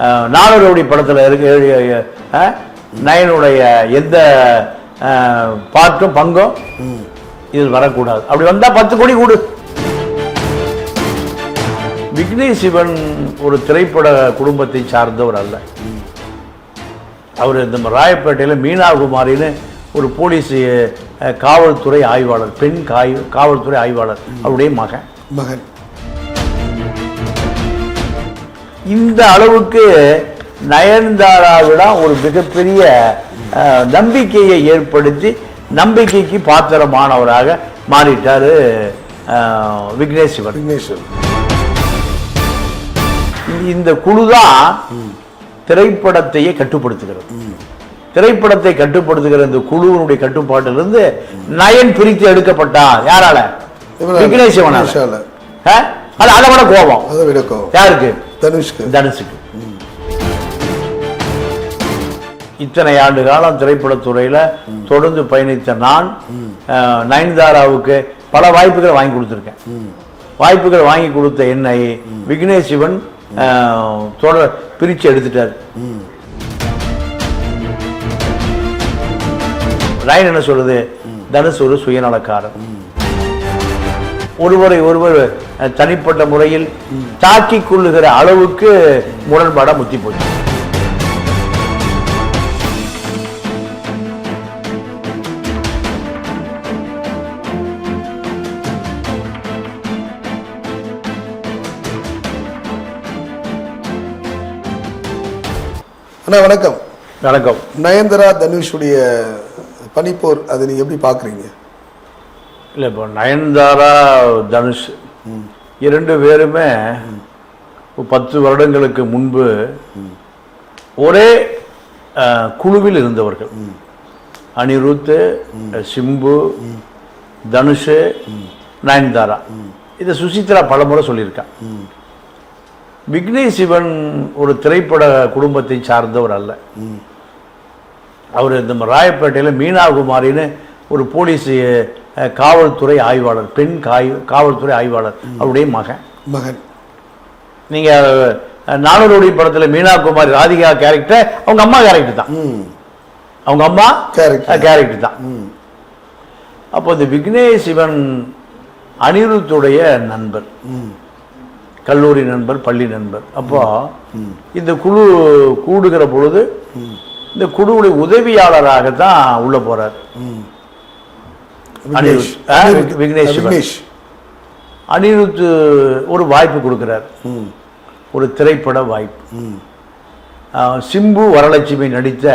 அஹ், படத்தில் இருக்க நயனுடைய எந்த பாட்டும் பங்கும் இதில் வரக்கூடாது. அப்படி வந்தால் பத்து கோடி கூடு. விக்னேஷ் சிவன் ஒரு திரைப்பட குடும்பத்தை சார்ந்தவர் அல்ல. அவர் இந்த ராயப்பேட்டையில் மீனாகுமாரின்னு ஒரு போலீஸ் காவல்துறை ஆய்வாளர் பெண் காய் காவல்துறை ஆய்வாளர் அவருடைய மகன். மகன். இந்த அளவுக்கு நயன்தாராவிடம் ஒரு மிகப்பெரிய நம்பிக்கையை ஏற்படுத்தி நம்பிக்கைக்கு பாத்திரமானவராக மாறிட்டாரு அஹ், விக்னேஷ் சிவன். விக்னேஸ்வர் இந்த குழு தான் திரைப்படத்தையே கட்டுப்படுத்துகிறது. திரைப்படத்தை கட்டுப்படுத்துகிற இந்த குழுவினுடைய கட்டுப்பாட்டிலிருந்து நயன் பிரித்து எடுக்கப்பட்டான். யாரால. விக்னேஷ்? அது விட கோபம். யாருக்கு? தனுஷ்க்கு. தனுஷுக்கு. இத்தனை ஆண்டு காலம் திரைப்படத்துறையில் தொடர்ந்து பயணித்த நான் நயன்தாராவுக்கு பல வாய்ப்புகளை வாங்கி கொடுத்துருக்கேன். வாய்ப்புகள் வாங்கி கொடுத்த என்னை விக்னேஷ் சிவன் தொடர் பிரிச்சு எடுத்துட்டார். நயன் என்ன சொல்றது தனுஷ் ஒரு சுயநலக்காரன். ஒருவரை ஒருவர் தனிப்பட்ட முறையில் தாக்கிக் கொள்ளுகிற அளவுக்கு முரண்பாடா முத்தி போச்சு. அண்ணா வணக்கம். வணக்கம். நயன்தாரா தனுஷுடைய பனிப்போர் அதை நீங்க எப்படி பாக்குறீங்க இல்லை இப்போ நயன்தாரா தனுஷ் இரண்டு பேருமே பத்து வருடங்களுக்கு முன்பு ஒரே குழுவில் இருந்தவர்கள். அனிருத் சிம்பு தனுஷ் நயன்தாரா. இதை சுசித்ரா பலமுறை சொல்லியிருக்கான் விக்னேஷ் சிவன் ஒரு திரைப்பட குடும்பத்தை சார்ந்தவர் அல்ல. அவர் இந்த ராயப்பேட்டையில் மீனா குமாரின்னு ஒரு போலீஸ் காவல்துறை ஆய்வாளர் பெண் காய் காவல்துறை ஆய்வாளர் அவருடைய மகன். மகன். நீங்க அஹ், நானூறு படத்தில் மீனா குமாரி ராதிகா கேரக்டர் அவங்க அம்மா கேரக்டர் தான். ம். அவங்க அம்மா. கேரக்டர் தான். அப்போ இந்த விக்னேஷ் சிவன் அனிருத்துடைய நண்பர். கல்லூரி நண்பர் பள்ளி நண்பர். அப்போ இந்த குழு கூடுகிற பொழுது இந்த குழுவுடைய உதவியாளராக தான் உள்ள போறார். விக்னேஷ். விக்னேஷ் அனிருத் ஒரு வாய்ப்பு கொடுக்கிறார். ஒரு திரைப்பட வாய்ப்பு. சிம்பு வரலட்சுமி நடித்த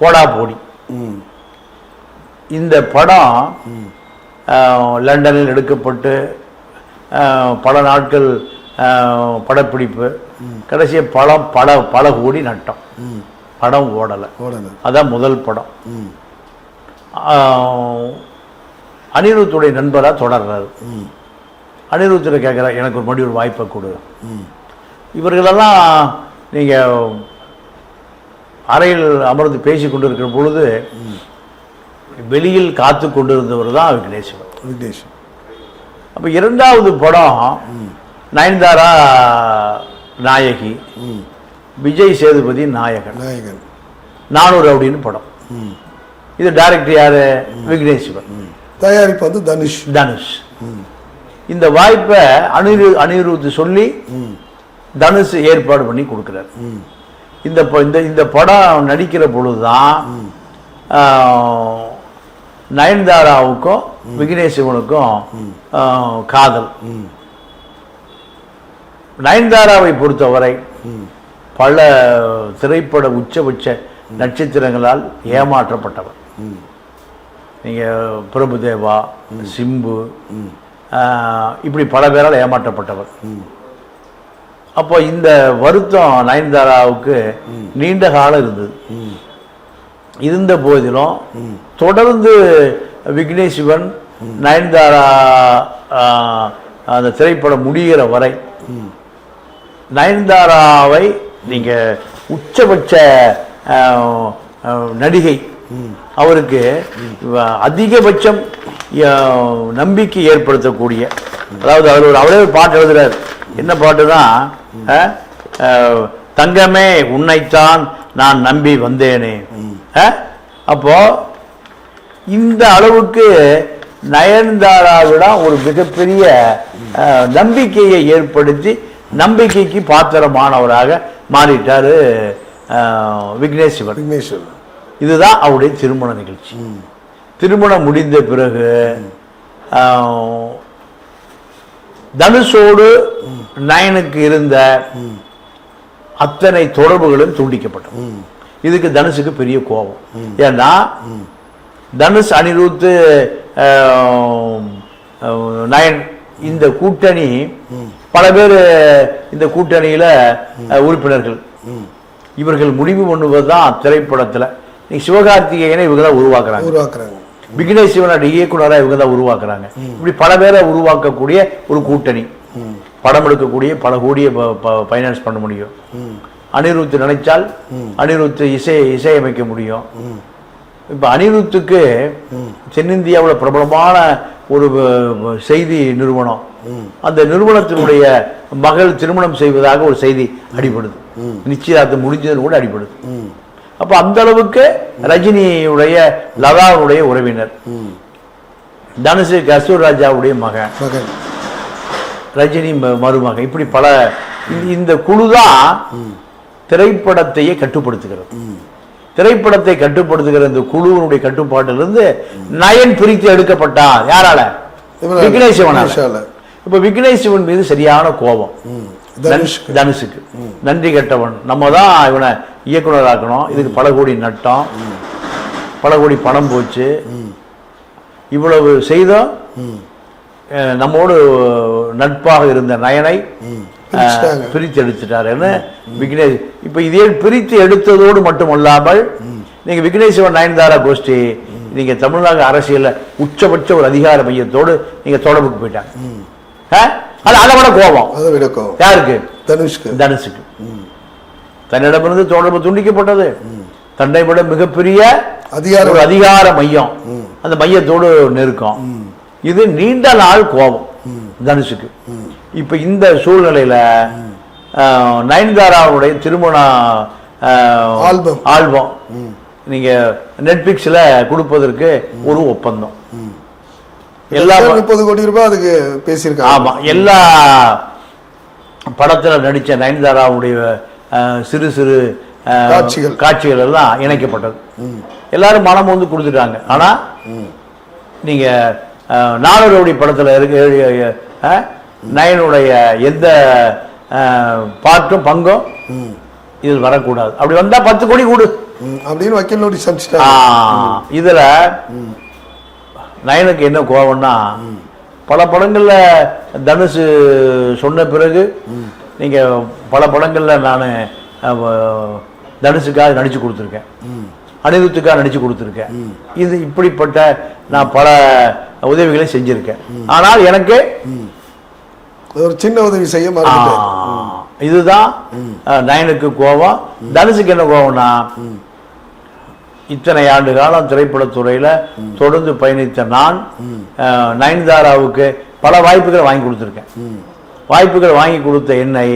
போடா போடி. இந்த படம் லண்டனில் எடுக்கப்பட்டு பல நாட்கள் படப்பிடிப்பு. கடைசியாக படம் பல பல கோடி நட்டம். படம் ஓடலை. ஓடணும் அதான் முதல் படம். அனிருத்துடைய நண்பராக தொடர்றாரு. அனிருத்தில் கேட்குற எனக்கு ஒரு மறுபடியும் ஒரு வாய்ப்பை கொடு. இவர்களெல்லாம் நீங்கள் அறையில் அமர்ந்து பேசி கொண்டு இருக்கிற பொழுது வெளியில் காத்து கொண்டிருந்தவர் தான் விக்னேஸ்வரன் விக்னேஷ் அப்போ இரண்டாவது படம் நயன்தாரா நாயகி விஜய் சேதுபதி நாயகன். நாயகன். நானூறு அப்படின்னு படம். இது டைரக்டர் யாரு? விக்னேஸ்வரன் தயாரிப்பு வந்து தனுஷ். தனுஷ். இந்த வாய்ப்பை அனிரு அனிருத் சொல்லி தனுஷ் ஏற்பாடு பண்ணி கொடுக்குறார். இந்த இந்த இந்த படம் நடிக்கிற பொழுதுதான் ஆஹ், நயன்தாராவுக்கும் ஆஹ், காதல். நயன்தாராவை பொறுத்தவரை பல திரைப்பட உச்சபட்ச நட்சத்திரங்களால் ஏமாற்றப்பட்டவர். நீங்க பிரபுதேவா சிம்பு இப்படி பல பேரால் ஏமாற்றப்பட்டவர். அப்போ இந்த வருத்தம் நயன்தாராவுக்கு நீண்ட காலம் இருந்தது. இருந்த போதிலும் தொடர்ந்து விக்னேஷ் சிவன் நயன்தாரா அந்த திரைப்படம் முடிகிற வரை நயன்தாராவை நீங்க உச்சபட்ச நடிகை அவருக்கு அதிகபட்சம் நம்பிக்கை ஏற்படுத்தக்கூடிய அதாவது அவர் ஒரு அவரே ஒரு பாட்டு எழுதுறாரு. என்ன பாட்டுனா தான் தங்கமே உன்னைத்தான் நான் நம்பி வந்தேனே. அப்போ இந்த அளவுக்கு நயன்தாராவிடம் ஒரு மிகப்பெரிய நம்பிக்கையை ஏற்படுத்தி நம்பிக்கைக்கு பாத்திரமானவராக மாறிட்டாரு விக்னேஸ்வரன். விக்னேஸ்வரன். இதுதான் அவருடைய திருமண நிகழ்ச்சி. திருமணம் முடிந்த பிறகு தனுஷோடு நயனுக்கு இருந்த அத்தனை தொடர்புகளும் துண்டிக்கப்பட்டது இதுக்கு தனுஷுக்கு பெரிய கோபம். ஏன்னா தனுஷ் அனிருத்து நயன் இந்த கூட்டணி பல பேர் இந்த கூட்டணியில உறுப்பினர்கள். இவர்கள் முடிவு பண்ணுவதுதான் திரைப்படத்துல நீ சிவகார்த்திகேயனை இவங்க தான் உருவாக்குறாங்க. உருவாக்குறாங்க. விக்னேஷ் சிவனோட இயக்குனராக இவங்க தான் உருவாக்குறாங்க. இப்படி பல பேரை உருவாக்கக்கூடிய ஒரு கூட்டணி. படம் எடுக்கக்கூடிய பல கோடிய ஃபைனான்ஸ் பண்ண முடியும். அனிருத் நினைச்சால் அனிருத் இசை இசையமைக்க முடியும். இப்ப அனிருத்துக்கு தென்னிந்தியாவுல பிரபலமான ஒரு செய்தி நிறுவனம். அந்த நிறுவனத்தினுடைய மகள் திருமணம் செய்வதாக ஒரு செய்தி அடிபடுது. நிச்சயதார்த்தம் முடிஞ்சதுன்னு கூட அடிபடுது. அப்ப அந்த அளவுக்கு ரஜினியுடைய லதாவுடைய உறவினர். தனுஷு கஸ்தூர் ராஜாவுடைய மகன். ரஜினி மருமகன். இப்படி பல இந்த- குழு தான் திரைப்படத்தையே கட்டுப்படுத்துகிறது. திரைப்படத்தை கட்டுப்படுத்துகிற இந்த குழுவினுடைய கட்டுப்பாட்டிலிருந்து நயன் பிரித்து எடுக்கப்பட்டார் யாரால. விக்னேஷ் சிவனால. இப்ப விக்னேஷ் சிவன் மீது சரியான கோபம். தனுஷுக்கு. நன்றி கெட்டவன். நம்ம தான் இவனை இயக்குனராக்கணும் இதுக்கு பல கோடி நட்டம். பல கோடி பணம் போச்சு. இவ்வளவு செய்தோம். நம்மோடு நட்பாக இருந்த நயனை. பிரித்து எடுத்துட்டாருன்னு விக்னேஷ். இப்ப இதே பிரித்து எடுத்ததோடு மட்டுமல்லாமல் நீங்க விக்னேஷ் சிவன் நயன்தாரா கோஷ்டி நீங்க தமிழ்நாடு அரசியல்ல உச்சபட்ச ஒரு அதிகார மையத்தோடு நீங்க தொடர்புக்கு போயிட்டாங்க? அது அதை விட கோபம். அதை விட கோவம் யாருக்கு? தனுஷ்க்கு. தனுஷுக்கு. தன்னிடமிருந்து தொடர்பு துண்டிக்கப்பட்டது. தன்னை விட மிகப்பெரிய அதிகாரம். ஒரு அதிகார மையம். அந்த மையத்தோடு நெருக்கம். இது நீண்ட நாள் கோபம் தனுஷுக்கு. இப்ப இந்த சூழ்நிலையில நயன்தாராவுடைய திருமண ஆல்பம். ஆல்பம். நீங்க நெட்ஃபிளிக்ஸ்ல கொடுப்பதற்கு ஒரு ஒப்பந்தம். எல்லா முப்பது கோடி ரூபாய் அதுக்கு பேசியிருக்காங்க. ஆமா. எல்லா படத்துல நடிச்ச நயன்தாராவுடைய சிறு சிறு காட்சிகள். காட்சிகள் எல்லாம் இணைக்கப்பட்டது. எல்லாரும் மனம் வந்து கொடுத்துட்டாங்க. ஆனா நீங்க அஹ், நானூறு படத்துல இருக்க நயனுடைய எந்த பாட்டும் பங்கும் இதில் வரக்கூடாது. அப்படி வந்தா பத்து கோடி கொடு. அப்படின்னு வக்கீல் நோட்டீஸ் இதுல நயனுக்கு என்ன கோவம்னா பல படங்கள்ல தனுஷ் சொன்ன பிறகு நீங்க பல படங்கள்ல நான் தனுஷுக்காக நடிச்சு கொடுத்துருக்கேன். அனிருத்துக்காக நடிச்சு கொடுத்துருக்கேன். இது இப்படிப்பட்ட நான் பல உதவிகளை செஞ்சிருக்கேன். ஆனால் எனக்கு ஒரு சின்ன உதவி செய்ய இதுதான் நயனுக்கு கோவம் தனுஷுக்கு என்ன கோவம்னா இத்தனை ஆண்டு காலம் திரைப்படத்துறையில தொடர்ந்து பயணித்த நான் நயன்தாராவுக்கு பல வாய்ப்புகளை வாங்கி கொடுத்துருக்கேன். வாய்ப்புகள் வாங்கி கொடுத்த என்னை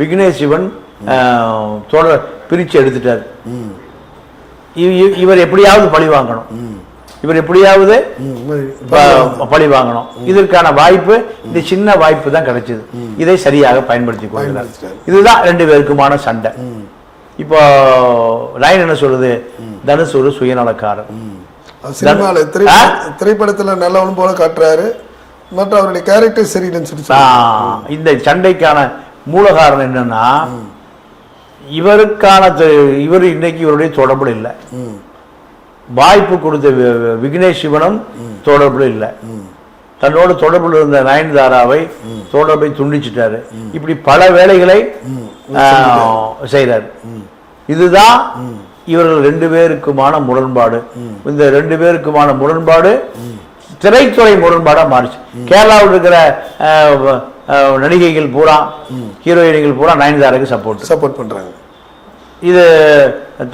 விக்னேஷ் சிவன் தொடர் பிரிச்சு எடுத்துட்டார். இவர் எப்படியாவது பழி வாங்கணும். இவர் எப்படியாவது பழி வாங்கணும். இதற்கான வாய்ப்பு இந்த சின்ன வாய்ப்பு தான் கிடைச்சது. இதை சரியாக பயன்படுத்தி கொள்கிறார். இதுதான் ரெண்டு பேருக்குமான சண்டை. இப்போ நயன் என்ன சொல்லுது தனுஷ் ஒரு சுயநலக்காரர்? திரைப்படத்துல நல்லவன் போல காட்டுறாரு. மற்ற அவருடைய கேரக்டர் சரியில்லைன்னு சொல்லி இந்த சண்டைக்கான மூல காரணம் என்னன்னா இவருக்கான இவர் இன்னைக்கு இவருடைய தொடர்புல இல்லை. வாய்ப்பு கொடுத்த விக்னேஷ் சிவனும் தொடர்புல இல்லை. தன்னோட தொடர்புல இருந்த நயன்தாராவை தொடர்பை துண்டிச்சிட்டாரு. இப்படி பல வேலைகளை செய்கிறார் இதுதான் இவர்கள் ரெண்டு பேருக்குமான முரண்பாடு. இந்த ரெண்டு பேருக்குமான முரண்பாடு திரைத்துறை முரண்பாடா மாறிச்சு. கேரளாவில் இருக்கிற நடிகைகள் பூரா ஹீரோயினிகள் பூரா நயன்தாராக்கு சப்போர்ட் சப்போர்ட் பண்றாங்க. இது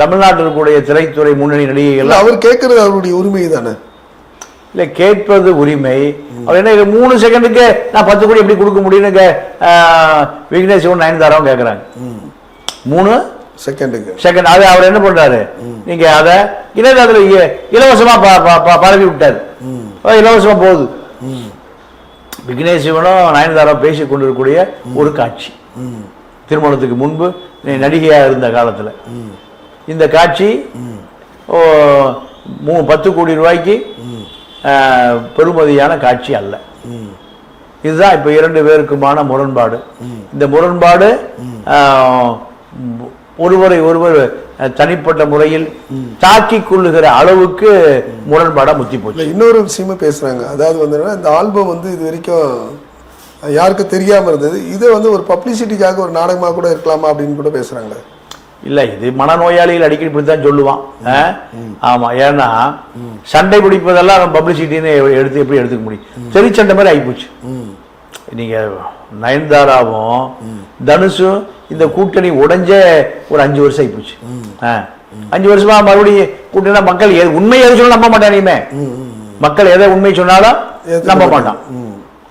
தமிழ்நாட்டில் இருக்கக்கூடிய திரைத்துறை முன்னணி நடிகைகள் அவர் கேட்கறது அவருடைய உரிமை தானே? இல்ல கேட்பது உரிமை. அவர் என்ன இது மூணு செகண்டுக்கு நான் பத்து கோடி எப்படி கொடுக்க முடியும்னு விக்னேஷ் சிவன் நயன்தாராவும் கேட்குறாங்க. மூணு செகண்டுக்கு செகண்ட் அது அவர் என்ன பண்றாரு? நீங்க அதை இணையதளத்துல இ- இலவசமா ப- ப- ப- பரவி விட்டாரு இலவசமாக போகுது. விக்னேஷ் சிவனும் நயன்தாரா பேசி கொண்டிருக்கக்கூடிய ஒரு காட்சி. திருமணத்துக்கு முன்பு நடிகையாக இருந்த காலத்தில். இந்த காட்சி ஓ, மூ பத்து கோடி ரூபாய்க்கு பெருமதியான பெறுமதியான காட்சி அல்ல. இதுதான் இப்போ இரண்டு பேருக்குமான முரண்பாடு. இந்த முரண்பாடு ஒருவரை ஒருவர் தனிப்பட்ட முறையில் தாக்கிக் கொள்ளுகிற அளவுக்கு முரண்பாடா முத்தி போச்சு. இல்ல இன்னொரு விஷயமும் பேசுறாங்க. அதாவது வந்து இந்த ஆல்பம் வந்து இது வரைக்கும் யாருக்கும் தெரியாம இருந்தது. இது வந்து ஒரு பப்ளிசிட்டிக்காக ஒரு நாடகமா கூட இருக்கலாமா அப்படின்னு கூட பேசுறாங்க இல்ல இது மனநோயாளிகள் அடிக்கடி இப்படித்தான் சொல்லுவான். ஆஹ்? ஆமா ஏன்னா சண்டை பிடிப்பதெல்லாம் பப்ளிசிட்டின்னு எடுத்து எப்படி எடுத்துக்க முடியும்? தெரிச்சண்டை மாதிரி ஆயிப்போச்சு. நீங்க நயன்தாராவும் தனுஷும் இந்த கூட்டணி உடைஞ்ச ஒரு அஞ்சு வருஷம் ஆயிப்போச்சு. அஞ்சு வருஷமா மறுபடியும் கூட்டணி மக்கள் எது- உண்மை எது சொல்ல நம்ப மாட்டானே மக்கள் எதை உண்மை சொன்னாலும் நம்ப. மாட்டான்.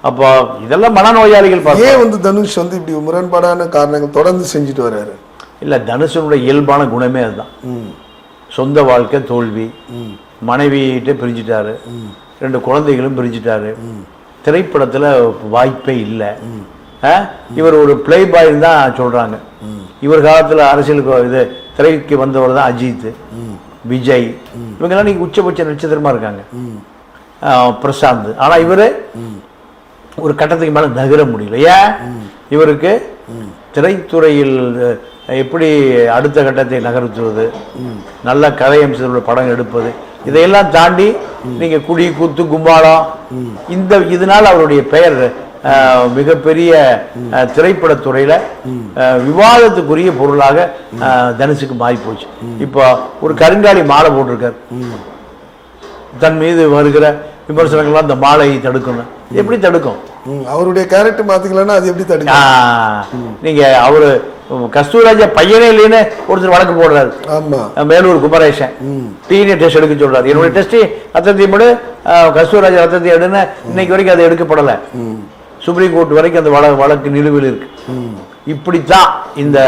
அப்போ இதெல்லாம் மனநோயாளிகள். ஏன் வந்து தனுஷ் வந்து இப்படி முரண்பாடான காரணங்கள் தொடர்ந்து செஞ்சுட்டு வர்றாரு? இல்ல தனுஷனுடைய இயல்பான குணமே அதுதான். சொந்த வாழ்க்கை தோல்வி. மனைவியிட்ட பிரிஞ்சிட்டாரு. ரெண்டு குழந்தைகளும் பிரிஞ்சிட்டாரு. திரைப்படத்தில் வாய்ப்பே இல்லை. இவர் ஒரு பிளே பாய் தான் சொல்றாங்க. இவர் காலத்தில் அரசியலுக்கு இது திரைக்கு வந்தவர் தான் அஜித் விஜய். இவங்கெல்லாம் நீங்கள் உச்சபட்ச நட்சத்திரமா இருக்காங்க. பிரசாந்த். ஆனா இவரு ஒரு கட்டத்துக்கு மேல நகர முடியல. ஏன்? இவருக்கு திரைத்துறையில் எப்படி அடுத்த கட்டத்தை நகர்த்துவது? நல்ல கதை அம்சத்தோட படம் எடுப்பது? இதையெல்லாம் தாண்டி நீங்க குடி குத்து கும்பாளம் இந்த இதனால் அவருடைய பெயர் மிகப்பெரிய திரைப்பட திரைப்படத்துறையில விவாதத்துக்குரிய பொருளாக தனுஷுக்கு மாறி போச்சு இப்போ ஒரு கருங்காலி மாலை போட்டிருக்காரு. தன் மீது வருகிற விமர்சனங்கள்லாம் அந்த மாலையை தடுக்கணும். எப்படி தடுக்கும்? அவருடைய கேரக்டர் மாத்திக்கலன்னா அது எப்படி ஆ, தடுக்கும் நீங்க அவரு கஸ்தூராஜா பையனே இல்லைன்னு ஒருத்தர் வழக்கு போடுறாரு. ஆமா. மேலூர் குமரேசன். டிஎன்ஏ டெஸ்ட் எடுக்க சொல்றாரு. என்னுடைய டெஸ்ட் ரத்தத்தை மடு கஸ்தூராஜா ரத்தத்தை எடுன்னு இன்னைக்கு வரைக்கும் அது எடுக்கப்படல. சுப்ரீம் கோர்ட் வரைக்கும் அந்த வழ வழக்கு நிலுவையில் இருக்கு. இப்படித்தான் இந்த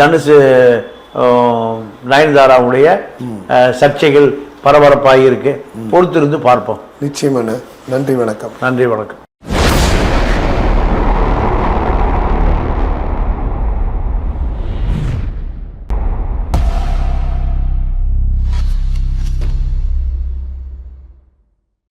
தனுஷ் நயன்தாராவுடைய சர்ச்சைகள் பரபரப்பாகி இருக்கு. பொறுத்திருந்து பார்ப்போம். நிச்சயமான நன்றி வணக்கம். நன்றி வணக்கம்.